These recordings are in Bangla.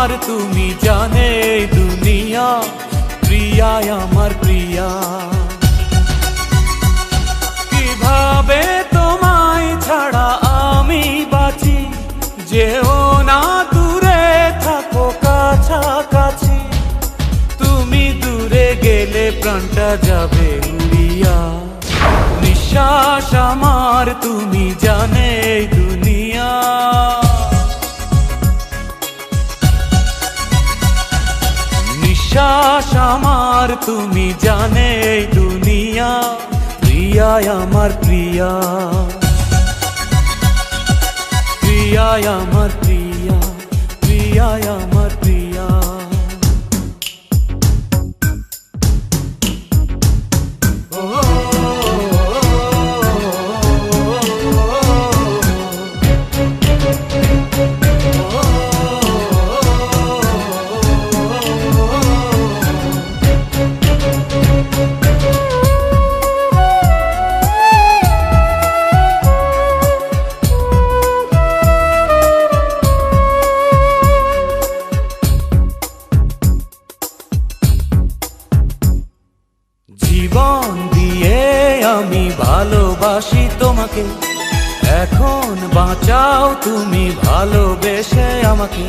আমার তুমি জানে দুনিয়া প্রিয়ায় আমার প্রিয়া। কীভাবে তোমায় ছাড়া আমি বাঁচি? যেও না দূরে থাকো কাছাকাছি। তুমি দূরে গেলে প্রাণটা যাবে উড়িয়া। নিঃশ্বাস আমার, তুমি জানে নিঃশ্বাস আমার তুমি জানে এই দুনিয়া প্রিয়ায় আমার প্রিয়া। প্রিয়ায় আমার প্রিয়া প্রিয়ায় আমার জীবন দিয়ে আমি ভালোবাসি তোমাকে। এখন বাঁচাও তুমি ভালোবেসে আমাকে।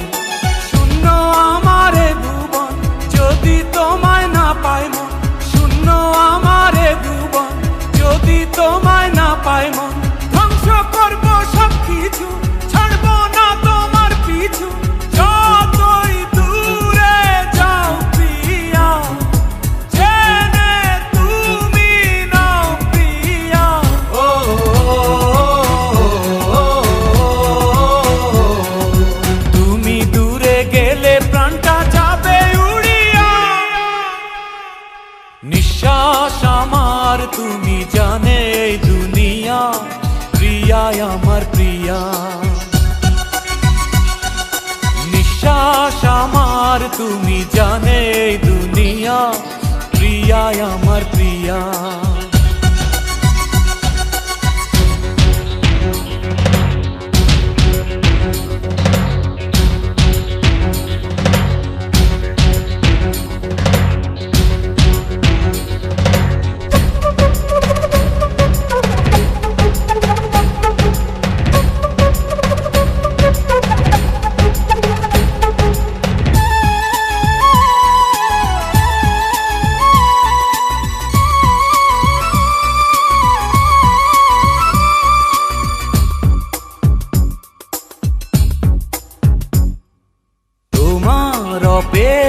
শূন্য আমারে ভুবন, যদি তোমায় না পাই মন। শূন্য আমারে ভুবন, যদি তোমায় না পাই মন। ধ্বংস করব সব কিছু আমার তুমি জানে দুনিয়া প্রিয়া আমার প্রিয়া। নিঃশ্বাস আমার, তুমি জানে দুনিয়া প্রিয়া আমার প্রিয়া।